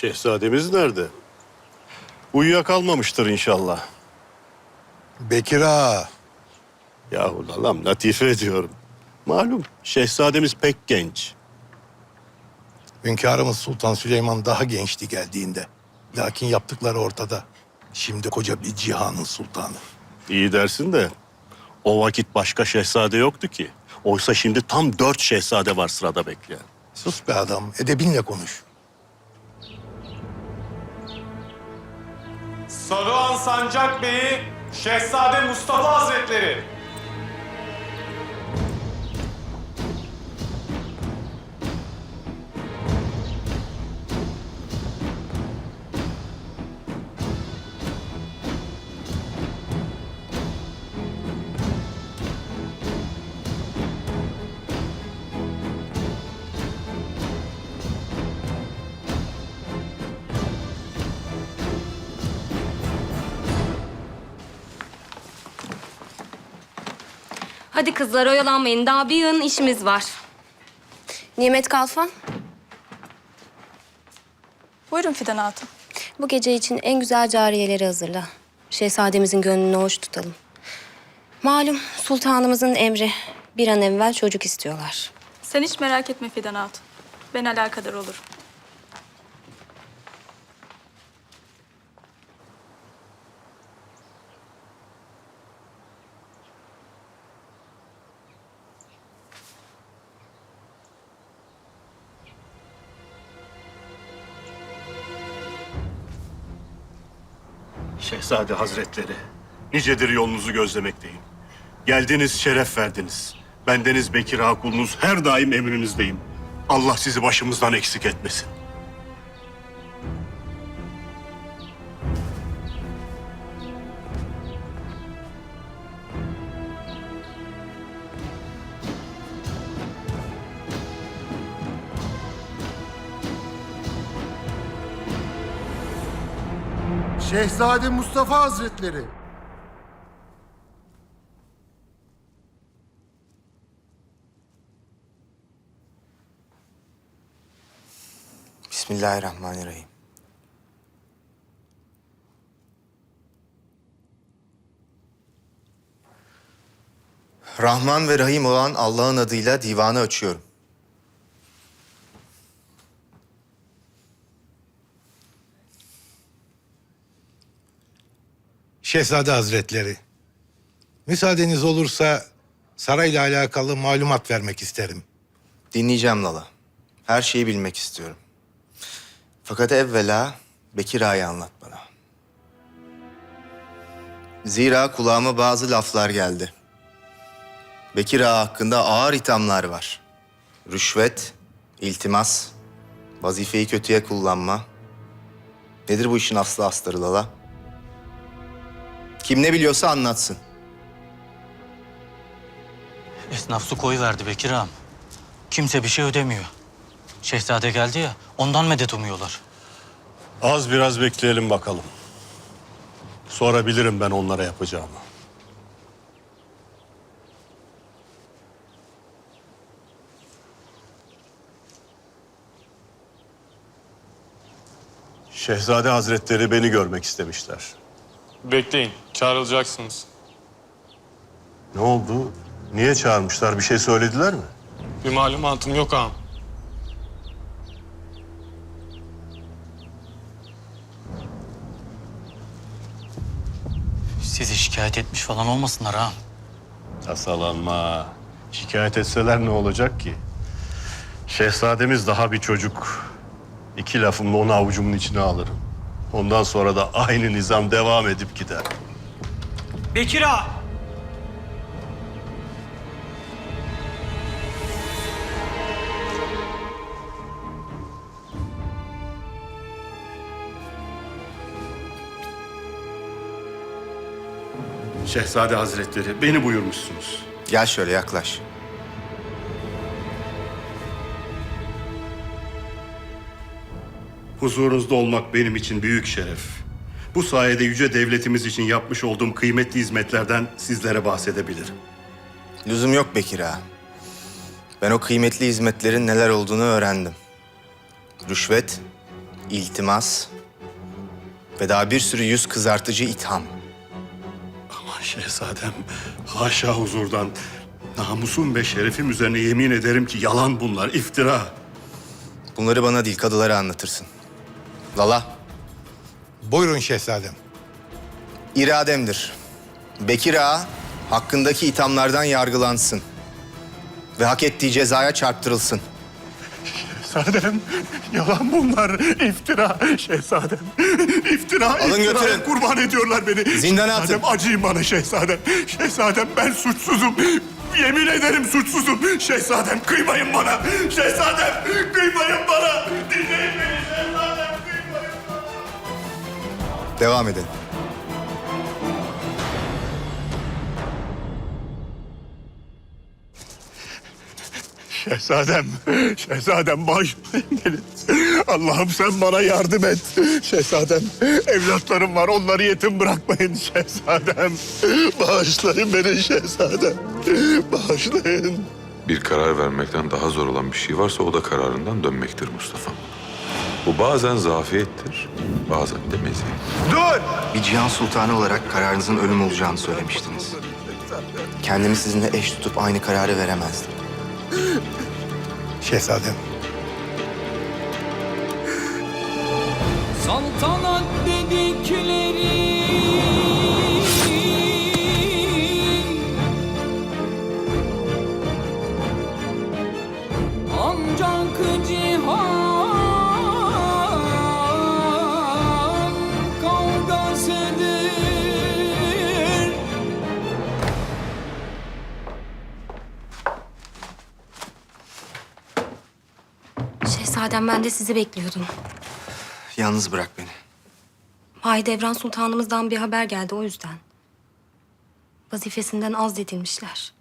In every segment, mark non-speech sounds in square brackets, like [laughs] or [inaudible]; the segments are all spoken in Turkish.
Şehzademiz nerede? Uyuyakalmamıştır inşallah. Bekir ağa, Yahu lalam latife ediyorum. Malum şehzademiz pek genç. hünkârımız Sultan Süleyman daha gençti geldiğinde. Lakin yaptıkları ortada. Şimdi koca bir cihanın sultanı. İyi dersin de o vakit başka şehzade yoktu ki. Oysa şimdi tam dört şehzade var sırada bekleyen. Sus be adam, edebinle konuş. Saruhan Sancak Bey'i Şehzade Mustafa Hazretleri. Hadi kızlar oyalanmayın. Daha bir yığın işimiz var. Nimet Kalfan, Buyurun Fidan Hatun. bu gece için en güzel cariyeleri hazırla. Şehzademizin gönlünü hoş tutalım. Malum sultanımızın emri. Bir an evvel çocuk istiyorlar. Sen hiç merak etme Fidan Hatun. Ben alakadar olurum. Şehzade Hazretleri, nicedir yolunuzu gözlemekteyim. Geldiniz, şeref verdiniz. Bendeniz Bekir Ağa kulunuz her daim emrinizdeyim. Allah sizi başımızdan eksik etmesin. Şehzade Mustafa Hazretleri. Bismillahirrahmanirrahim. Rahman ve Rahim olan Allah'ın adıyla divanı açıyorum. Şehzade Hazretleri, müsaadeniz olursa sarayla alakalı malumat vermek isterim. Dinleyeceğim Lala. Her şeyi bilmek istiyorum. Fakat evvela Bekir Ağa'yı anlat bana. Zira kulağıma bazı laflar geldi. Bekir Ağa hakkında ağır ithamlar var. Rüşvet, iltimas, vazifeyi kötüye kullanma. Nedir bu işin aslı astarı Lala? Kim ne biliyorsa anlatsın. Esnaf su koyu verdi Bekir ağam. Kimse bir şey ödemiyor. Şehzade geldi ya, ondan medet umuyorlar. Az biraz bekleyelim bakalım. Sonra bilirim ben onlara yapacağımı. Şehzade Hazretleri beni görmek istemişler. Bekleyin, çağrılacaksınız. Ne oldu? Niye çağırmışlar? Bir şey söylediler mi? Bir malumatım yok ağam. Sizi şikayet etmiş falan olmasınlar ağam. Tasalanma. Şikayet etseler ne olacak ki? Şehzademiz daha bir çocuk. İki lafımla onu avucumun içine alırım. Ondan sonra da aynı nizam devam edip gider. Bekir ağa! Şehzade Hazretleri beni buyurmuşsunuz. Gel şöyle yaklaş. Huzurunuzda olmak benim için büyük şeref. Bu sayede yüce devletimiz için yapmış olduğum kıymetli hizmetlerden sizlere bahsedebilirim. Lüzum yok Bekir ağa. Ben o kıymetli hizmetlerin neler olduğunu öğrendim. Rüşvet, iltimas ve daha bir sürü yüz kızartıcı itham. Aman şehzadem, haşa huzurdan. Namusum ve şerefim üzerine yemin ederim ki yalan bunlar, iftira. Bunları bana değil kadılara anlatırsın. Lala, Buyurun şehzadem. irademdir. Bekir Ağa hakkındaki ithamlardan yargılansın. Ve hak ettiği cezaya çarptırılsın. Şehzadem, yalan bunlar, iftira şehzadem. İftira, Alın iftiraya götürün. kurban ediyorlar beni. Zindana atın. Şehzadem acıyın bana şehzadem. Şehzadem ben suçsuzum. Yemin ederim suçsuzum. Şehzadem kıymayın bana. Şehzadem kıymayın bana. Dinleyin beni şehzadem. Devam edelim. Şehzadem, şehzadem bağışlayın beni. Allah'ım sen bana yardım et. Şehzadem, evlatlarım var onları yetim bırakmayın şehzadem. Bağışlayın beni şehzadem. Bağışlayın. Bir karar vermekten daha zor olan bir şey varsa o da kararından dönmektir Mustafa. Bu bazen zafiyettir, bazen de meziyet. Bir Cihan Sultanı olarak kararınızın ölüm olacağını söylemiştiniz. Kendimi sizinle eş tutup aynı kararı veremezdim. Şehzadem. Saltanat dedikleri Şehzadem ben de sizi bekliyordum. Yalnız bırak beni. Mahidevran Sultanımızdan bir haber geldi o yüzden. Vazifesinden azledilmişler.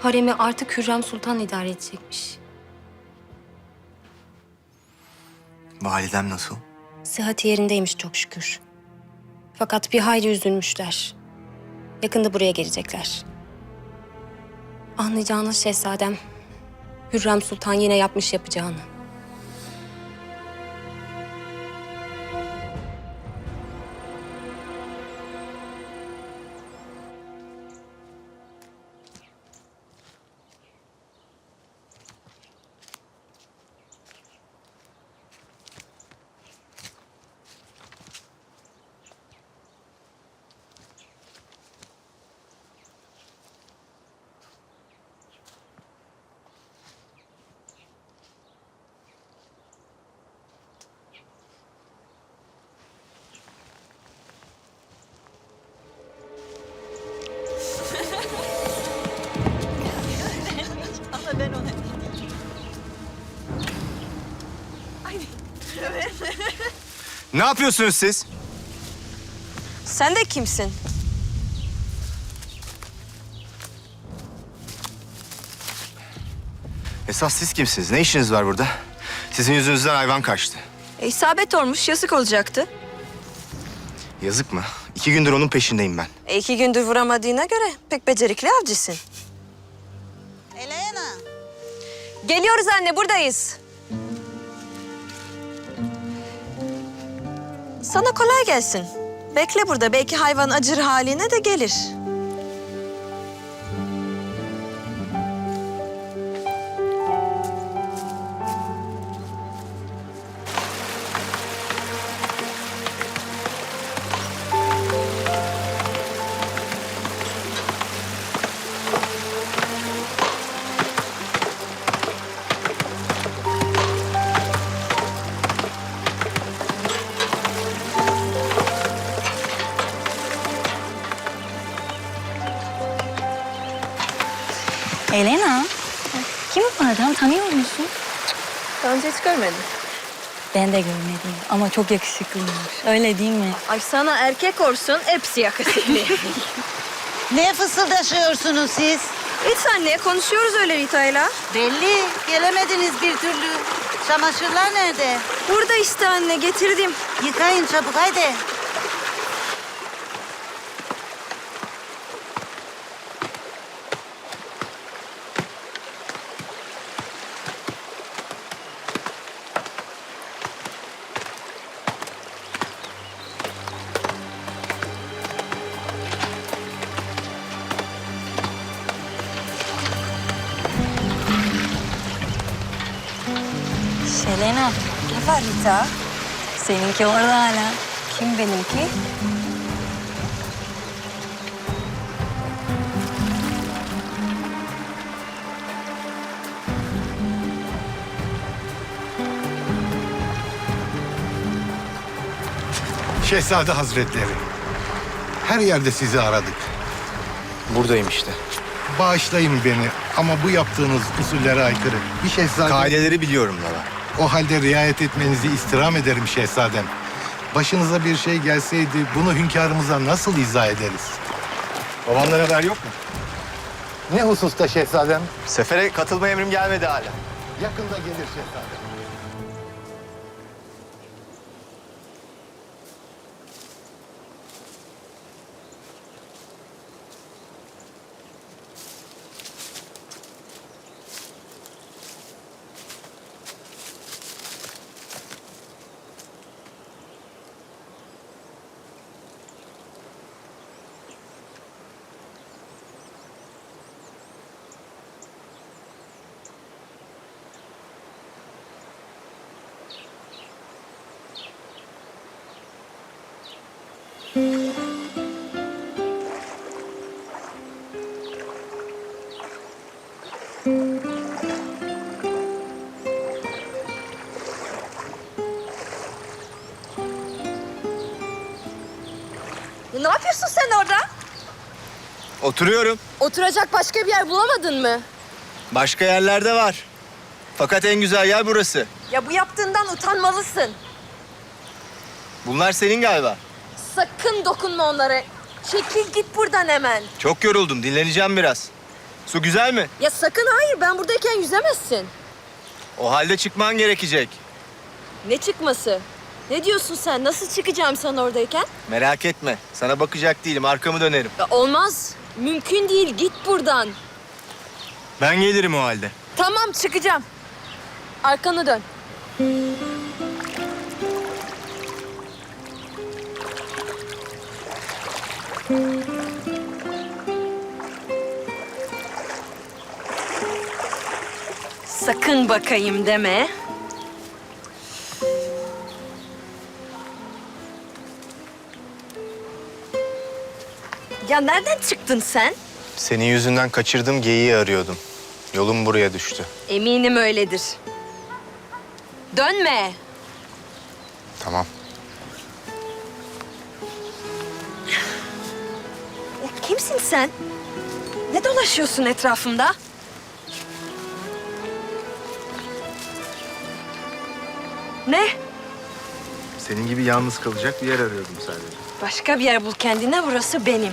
Haremi artık Hürrem Sultan idare edecekmiş. Validem nasıl? Sıhhati yerindeymiş çok şükür. Fakat bir hayli üzülmüşler. Yakında buraya gelecekler. Anlayacağınız şehzadem, Hürrem Sultan yine yapmış yapacağını. Ne yapıyorsunuz siz? Sen de kimsin? Esas siz kimsiniz? Ne işiniz var burada? Sizin yüzünüzden hayvan kaçtı. E, isabet olmuş, yazık olacaktı. Yazık mı? İki gündür onun peşindeyim ben. E, iki gündür vuramadığına göre pek becerikli avcısın. Elena Geliyoruz anne, buradayız. Sana kolay gelsin. Bekle burada, belki hayvan acır haline de gelir. Elena, kim bu adam? Tanıyor musun? Daha önce hiç görmedim. Ben de görmedim ama çok yakışıklıymış. Öyle değil mi? Ay sana erkek olsun, hepsi yakışıklı. [laughs] Ne fısıldaşıyorsunuz siz? Hiç anne, konuşuyoruz öyle Rita'yla. Belli gelemediniz bir türlü. Çamaşırlar nerede? Burada işte anne, getirdim. Yıkayın çabuk haydi. Selena. Ne var Rita? Seninki orada hala. Kim benimki? Şehzade Hazretleri. Her yerde sizi aradık. Buradayım işte. Bağışlayın beni ama bu yaptığınız usullere aykırı. Bir şehzade... Kaideleri biliyorum Lala. O halde riayet etmenizi istirham ederim şehzadem. Başınıza bir şey gelseydi bunu hünkârımıza nasıl izah ederiz? Babamdan haber yok mu? Ne hususta şehzadem? Sefere katılma emrim gelmedi hala. Yakında gelir şehzadem. Ne yapıyorsun sen orada? Oturuyorum. Oturacak başka bir yer bulamadın mı? Başka yerlerde var. Fakat en güzel yer burası. Ya bu yaptığından utanmalısın. Bunlar senin galiba. Sakın dokunma onlara. Çekil git buradan hemen. Çok yoruldum. Dinleneceğim biraz. Su güzel mi? Ya sakın hayır ben buradayken yüzemezsin. O halde çıkman gerekecek. Ne çıkması? Ne diyorsun sen? Nasıl çıkacağım sen oradayken? Merak etme. Sana bakacak değilim. Arkamı dönerim. Ya olmaz. Mümkün değil. Git buradan. Ben gelirim o halde. Tamam çıkacağım. Arkanı dön. Sakın bakayım deme. Ya nereden çıktın sen? Senin yüzünden kaçırdığım geyiği arıyordum. Yolum buraya düştü. Eminim öyledir. Dönme. Tamam. Ya kimsin sen? Ne dolaşıyorsun etrafımda? Ne? Senin gibi yalnız kalacak bir yer arıyordum sadece. Başka bir yer bul kendine, burası benim.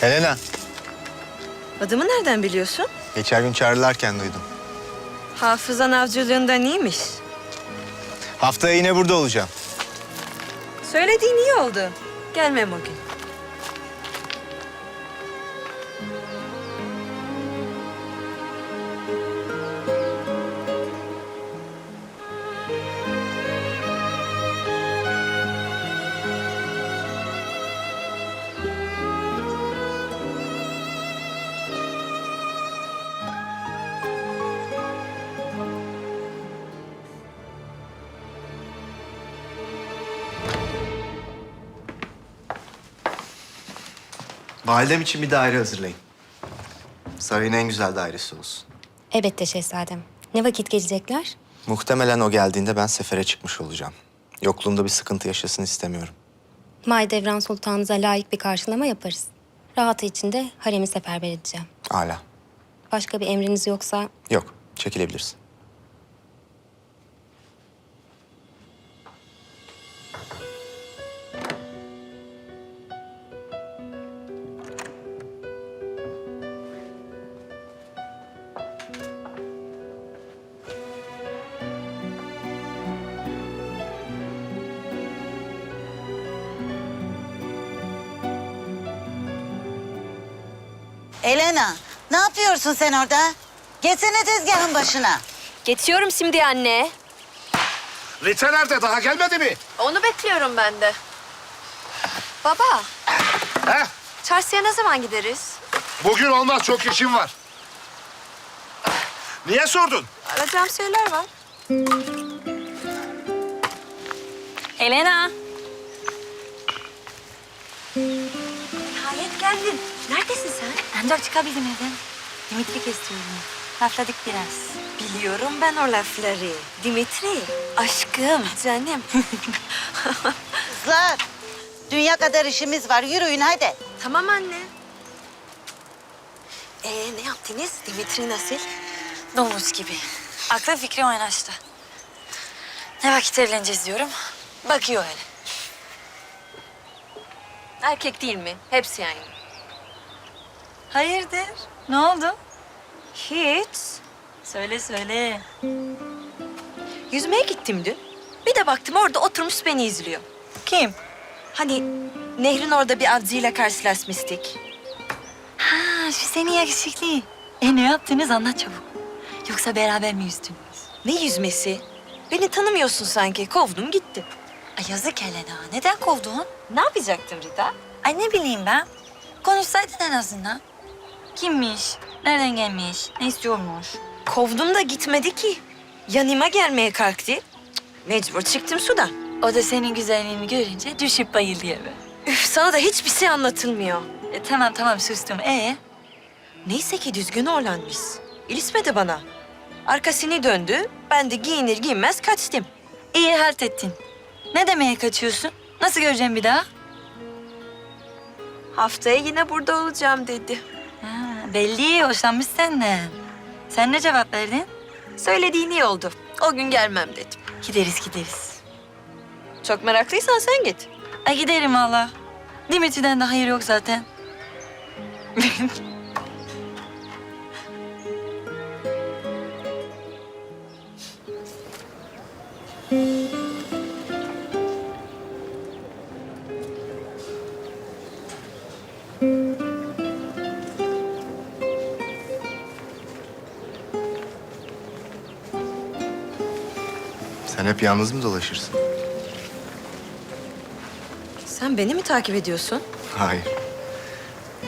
Helena. Adımı nereden biliyorsun? Geçen gün çağrılarken duydum. Hafızan avcılığından iyiymiş. Haftaya yine burada olacağım. Söylediğin iyi oldu. Gelmem o gün. Validem için bir daire hazırlayın. Sarayın en güzel dairesi olsun. Elbette şehzadem. Ne vakit gelecekler? Muhtemelen o geldiğinde ben sefere çıkmış olacağım. Yokluğumda bir sıkıntı yaşasın istemiyorum. Mahidevran Sultanınıza layık bir karşılama yaparız. Rahatı içinde haremi seferber edeceğim. Hala. Başka bir emriniz yoksa Yok, çekilebilirsin. Elena, ne yapıyorsun sen orada? Geçsene tezgahın başına. Geçiyorum şimdi anne. Rita nerede? Daha gelmedi mi? Onu bekliyorum ben de. Baba, He? çarşıya ne zaman gideriz? Bugün olmaz çok işim var. Niye sordun? Arayacağım şeyler var. Elena. Nihayet geldin. Neredesin sen? De çıkabildim evden. Dimitri kestiyorum. Lafladık biraz. Biliyorum ben o lafları. Dimitri, aşkım, canım. [laughs] Kızlar, dünya kadar işimiz var. Yürüyün hadi. tamam anne. Ee, ne yaptınız? Dimitri nasıl? Domuz gibi. Aklı fikri oynaştı. Ne vakit evleneceğiz diyorum. Bakıyor öyle. Erkek değil mi? Hepsi yani. Hayırdır? Ne oldu? Hiç. Söyle söyle. Yüzmeye gittim dün. Bir de baktım orada oturmuş beni izliyor. Kim? Hani nehrin orada bir avcıyla karşılaşmıştık. Ha şu seni yakışıklı. E ne yaptınız anlat çabuk. Yoksa beraber mi yüzdünüz? Ne yüzmesi? Beni tanımıyorsun sanki. Kovdum gitti. Ay yazık Helena. Neden kovdun? Ne yapacaktım Rita? Ay ne bileyim ben. Konuşsaydın en azından. Kimmiş? Nereden gelmiş? Ne istiyormuş? Kovdum da gitmedi ki. Yanıma gelmeye kalktı. Mecbur çıktım sudan. O da senin güzelliğini görünce düşüp bayıldı eve. Üf sana da hiçbir şey anlatılmıyor. E, tamam tamam sustum. E Neyse ki düzgün oğlanmış. İlismedi bana. Arkasını döndü. Ben de giyinir giyinmez kaçtım. iyi halt ettin. Ne demeye kaçıyorsun? Nasıl göreceğim bir daha? Haftaya yine burada olacağım dedi. Belli hoşlanmış senden. Sen ne cevap verdin? Söylediğin iyi oldu. O gün gelmem dedim. Gideriz gideriz. Çok meraklıysan sen git. Ay giderim valla. Dimitri'den de hayır yok zaten. [laughs] Sen hep yalnız mı dolaşırsın? Sen beni mi takip ediyorsun? Hayır.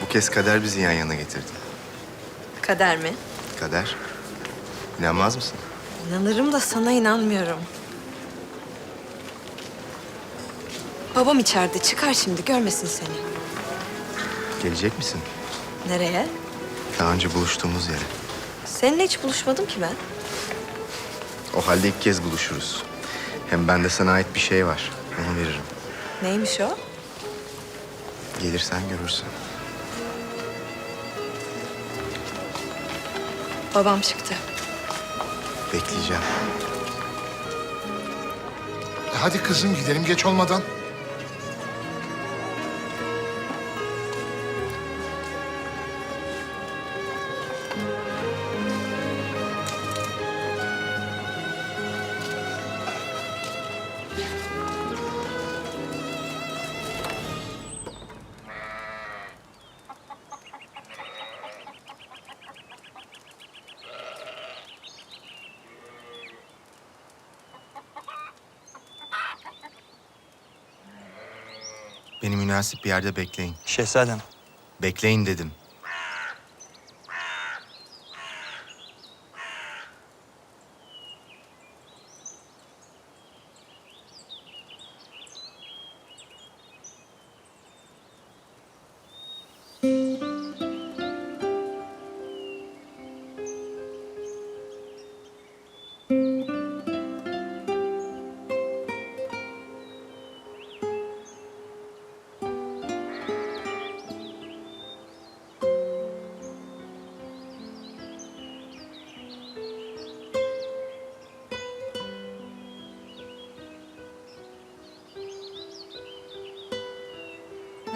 Bu kez kader bizi yan yana getirdi. Kader mi? Kader. İnanmaz mısın? İnanırım da sana inanmıyorum. Babam içeride. Çıkar şimdi. Görmesin seni. Gelecek misin? Nereye? Daha önce buluştuğumuz yere. Seninle hiç buluşmadım ki ben. O halde ilk kez buluşuruz. Hem bende sana ait bir şey var. Onu veririm. Neymiş o? Gelirsen görürsün. Babam çıktı. Bekleyeceğim. Hadi kızım gidelim geç olmadan. Münasip bir yerde bekleyin. Şehzadem. Bekleyin dedim.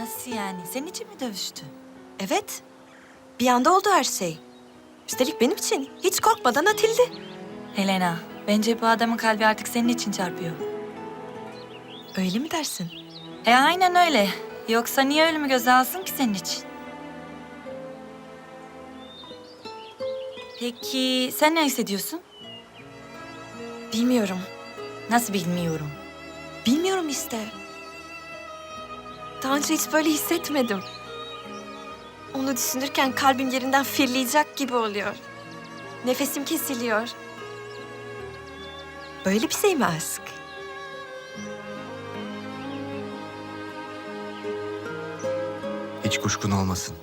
Nasıl yani? Senin için mi dövüştü? Evet. Bir anda oldu her şey. Üstelik benim için. Hiç korkmadan atıldı. Helena, bence bu adamın kalbi artık senin için çarpıyor. Öyle mi dersin? E aynen öyle. Yoksa niye ölümü göze alsın ki senin için? Peki sen ne hissediyorsun? Bilmiyorum. Nasıl bilmiyorum. Bilmiyorum işte. Daha önce hiç böyle hissetmedim. Onu düşünürken kalbim yerinden fırlayacak gibi oluyor. Nefesim kesiliyor. Böyle bir şey mi aşk? Hiç kuşkun olmasın.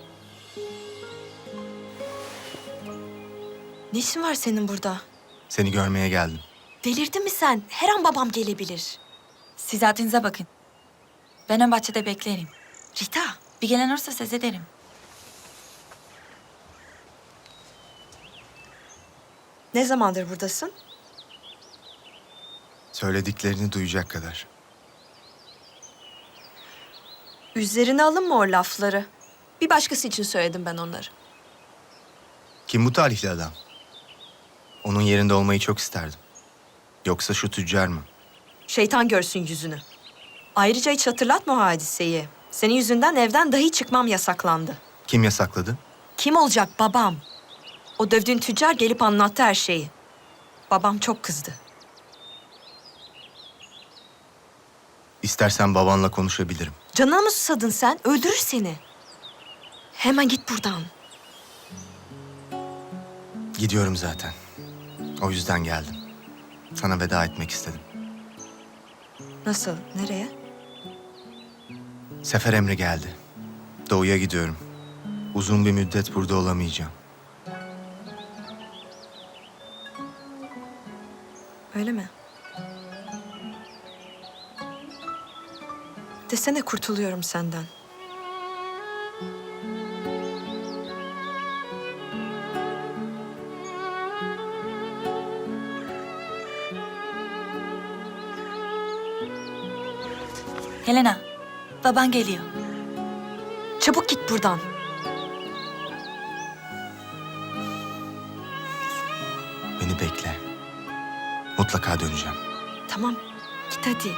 Ne işin var senin burada? Seni görmeye geldim. Delirdin mi sen? Her an babam gelebilir. Siz zatinize bakın. Ben ön bahçede beklerim. Rita, bir gelen olursa söz ederim. Ne zamandır buradasın? Söylediklerini duyacak kadar. Üzerine alınma o lafları. Bir başkası için söyledim ben onları. Kim bu talihli adam? Onun yerinde olmayı çok isterdim. Yoksa şu tüccar mı? Şeytan görsün yüzünü. Ayrıca hiç hatırlatma o hadiseyi. Senin yüzünden evden dahi çıkmam yasaklandı. Kim yasakladı? Kim olacak babam? O dövdüğün tüccar gelip anlattı her şeyi. Babam çok kızdı. İstersen babanla konuşabilirim. Canına mı susadın sen? Öldürür seni. Hemen git buradan. Gidiyorum zaten. O yüzden geldim. Sana veda etmek istedim. Nasıl? Nereye? Sefer emri geldi. Doğuya gidiyorum. Uzun bir müddet burada olamayacağım. Öyle mi? Desene kurtuluyorum senden. Helena, baban geliyor. Çabuk git buradan. Beni bekle. Mutlaka döneceğim. Tamam, git hadi.